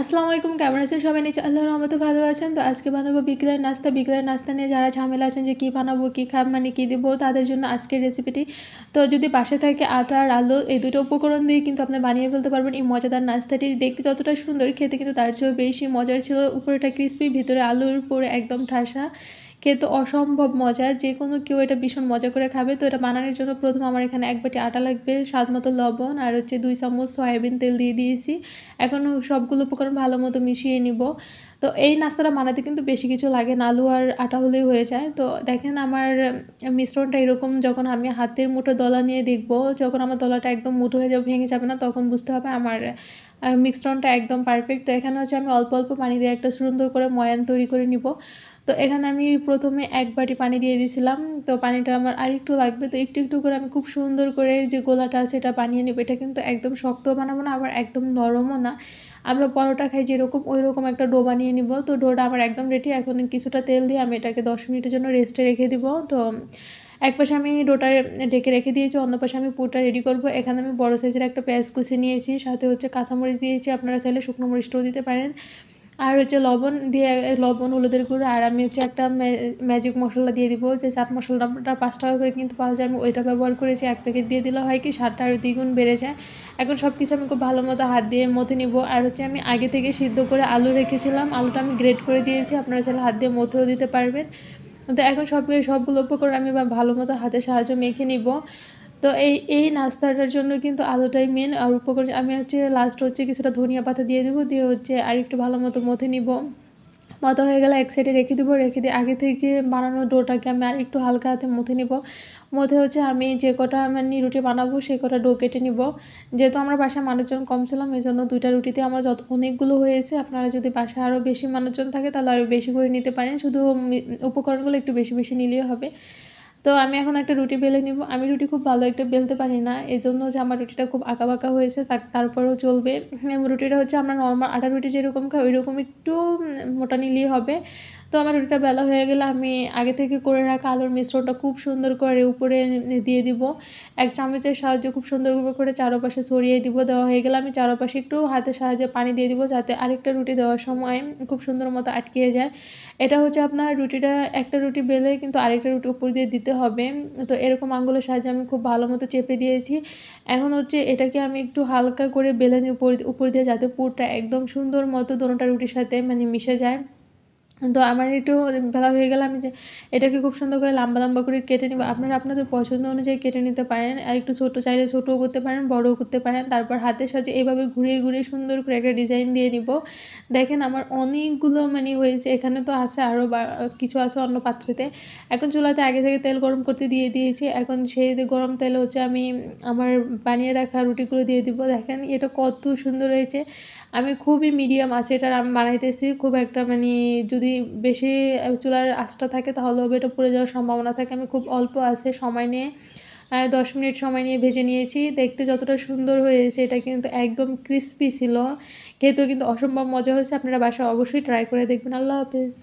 আসসালামু আলাইকুম, কেমন আছেন সবাই? নিচে আল্লাহর রহমতে ভালো আছেন। তো আজকে বানাবো বিকেলের নাস্তা। বিকেলের নাস্তা নিয়ে যারা ঝামেলা আছেন যে কী বানাবো, কী খাব মানে কী দেবো, তাদের জন্য আজকের রেসিপিটি তো যদি পাশে থাকে আটা আর আলু, এই দুটো উপকরণ দিয়ে কিন্তু আপনি বানিয়ে ফেলতে পারবেন এই মজাদার নাস্তাটি। দেখতে যতটা সুন্দর, খেতে কিন্তু তার চেয়েও বেশি মজার ছিল। উপরেটা ক্রিসপি ভিতরে আলুর উপরে একদম ঠাসা। খেতে অসম্ভব মজা। যে কোনো কেউ এটা ভীষণ মজা করে খাবে। তো এটা বানানোর জন্য প্রথম আমার এখানে এক বাটি আটা লাগবে, স্বাদ মতো লবণ আর হচ্ছে দুই চামচ সয়াবিন তেল দিয়ে দিয়েছি। এখন সবগুলো উপকরণ ভালো মতো মিশিয়ে নিব। তো এই নাস্তাটা বানাতে কিন্তু বেশি কিছু লাগে না, আলু আর আটা হলেই হয়ে যায়। তো দেখেন আমার মিশ্রণটা এরকম, যখন আমি হাতের মুঠো দলা নিয়ে দেখব, যখন আমার দলাটা একদম মুঠো হয়ে যাবে, ভেঙে যাবে না, তখন বুঝতে হবে আমার মিশ্রণটা একদম পারফেক্ট তো এখানে হচ্ছে আমি অল্প অল্প পানি দিয়ে একটা সুন্দর করে ময়ান তৈরি করে নিব। তো এখানে আমি প্রথমে এক বাটি পানি দিয়ে দিয়েছিলাম। তো পানিটা আমার আরেকটু লাগবে, তো একটু একটু করে আমি খুব সুন্দর করে যে গোলাটা আছে, এটা বানিয়ে নেব। এটা কিন্তু একদম শক্ত বানাবো না, আবার একদম নরমও না। আমরা পরোটা খাই যেরকম ওই রকম একটা ডো বানিয়ে নিব। তো ডোটা আমার একদম রেডি এখন কিছুটা তেল দিয়ে আমি এটাকে দশ মিনিটের জন্য রেস্টে রেখে দিব। তো এক পাশে আমি ডোটা ডেকে রেখে দিয়েছি, অন্য পাশে আমি পুরটা রেডি করব। এখানে আমি বড় সাইজের একটা পেঁয়াজ কুচি নিয়েছি, সাথে হচ্ছে কাঁচামরিচ দিয়েছি, আপনারা চাইলে শুকনো মরিচটাও দিতে পারেন। আর হচ্ছে লবণ দিয়ে, লবণ, হলুদের গুঁড়ো, আর আমি হচ্ছে একটা ম্যাজিক মশলা দিয়ে দিব, যে চাট মশলাটা পাঁচ টাকা করে কিন্তু পাওয়া যায়। আমি ওইটা ব্যবহার করেছি, এক প্যাকেট দিয়ে দিলে হয় কি স্বাদটা আরও দ্বিগুণ বেড়ে যায়। এখন সব কিছু আমি খুব ভালো মতো হাত দিয়ে মতে নিব। আর হচ্ছে আমি আগে থেকে সিদ্ধ করে আলু রেখেছিলাম। আলুটা আমি গ্রেড করে দিয়েছি। আপনারা চাইলে হাত দিয়ে মতেও দিতে পারবেন। তো এখন সব সবগুলো উপকরণ আমি ভালো মতো হাতের সাহায্য মেখে নিব। তো এই এই নাস্তাটার জন্য কিন্তু আলুটাই মেন আর উপকরণ আমি হচ্ছে লাস্ট হচ্ছে কিছুটা ধনিয়া পাতা দিয়ে দেবো, দিয়ে হচ্ছে আর একটু ভালো মতো মথে নিব। মতো হয়ে গেলে এক সাইডে রেখে দেবো, রেখে দিয়ে আগে থেকে বানানো ডোটাকে আমি আর একটু হালকা হাতে মথে নিব। মধ্যে হচ্ছে আমি যে কটা আমি রুটি বানাবো সে কটা ডো কেটে নিব। যেহেতু আমরা বাসায় মানুষজন কম ছিলাম এই জন্য দুইটা রুটিতে আমার যত অনেকগুলো হয়েছে, আপনারা যদি বাসায় আরও বেশি মানুষজন থাকে, তাহলে আরও বেশি করে নিতে পারেন। শুধু উপকরণগুলো একটু বেশি বেশি নিলেই হবে। তো আমি এখন একটা রুটি বেলে নিব। আমি রুটি খুব ভালো একটা বেলতে পারি না। এই জন্য যে আমার রুটিটা খুব আঁকা বাঁকা হয়েছে তারপরেও চলবে। রুটিটা হচ্ছে আমরা নর্মাল আটা রুটি যেরকম খাই, ওইরকম একটু মোটা নিলেই হবে। তো আমার রুটিটা বেলা হয়ে গেলে আমি আগে থেকে করে রাখা আলুর মিশ্রণটা খুব সুন্দর করে উপরে দিয়ে দিব। এক চামচের সাহায্যে খুব সুন্দর করে চারোপাশে ছড়িয়ে দিব, দেওয়া হয়ে গেলে আমি চারোপাশে একটু হাতের সাহায্যে পানি দিয়ে দিব যাতে আরেকটা রুটি দেওয়ার সময় খুব সুন্দর মতো আটকিয়ে যায়। এটা হচ্ছে আপনার রুটিটা একটা রুটি বেলে কিন্তু আরেকটা রুটি উপর দিয়ে দিতে হবে। তো এরকম আঙ্গুলের সাহায্যে আমি খুব ভালো মতো চেপে দিয়েছি। এখন হচ্ছে এটাকে আমি একটু হালকা করে বেলে নিই উপর উপর দিয়ে যাতে পুরটা একদম সুন্দর মতো দোনোটা রুটির সাথে মানে মিশে যায়। তো আমার একটু বেলা হয়ে গেলে, আমি যে এটাকে খুব সুন্দর করে লম্বা লম্বা করে কেটে নিব। আপনারা আপনাদের পছন্দ অনুযায়ী কেটে নিতে পারেন। আর একটু ছোটো চাইলে ছোটোও করতে পারেন, বড়ও করতে পারেন। তারপর হাতের সাহায্যে এইভাবে ঘুরিয়ে ঘুরিয়ে সুন্দর করে একটা ডিজাইন দিয়ে নিব। দেখেন আমার অনেকগুলো মানে হয়েছে। এখানে তো আছে আরও কিছু আছে অন্য পাত্রতে। এখন চুলাতে আগে থেকে তেল গরম করতে দিয়ে দিয়েছি। এখন সেই গরম তেল হচ্ছে আমি আমার বানিয়ে রাখা রুটিগুলো দিয়ে দিব। দেখেন এটা কত সুন্দর হয়েছে। আমি খুবই মিডিয়াম আছে, এটা আমি বানাইতেছি। খুব একটা মানে যদি যদি বেশি চুলার আঁচটা থাকে তাহলে এটা পড়ে যাওয়ার সম্ভাবনা থাকে। আমি খুব অল্প আছে সময় নিয়ে দশ মিনিট সময় নিয়ে ভেজে নিয়েছি। দেখতে যতটা সুন্দর হয়েছে, এটা কিন্তু একদম ক্রিস্পি ছিল। খেতেও কিন্তু অসম্ভব মজা হয়েছে, আপনারা বাসায় অবশ্যই ট্রাই করে দেখবেন। আল্লাহ হাফিজ।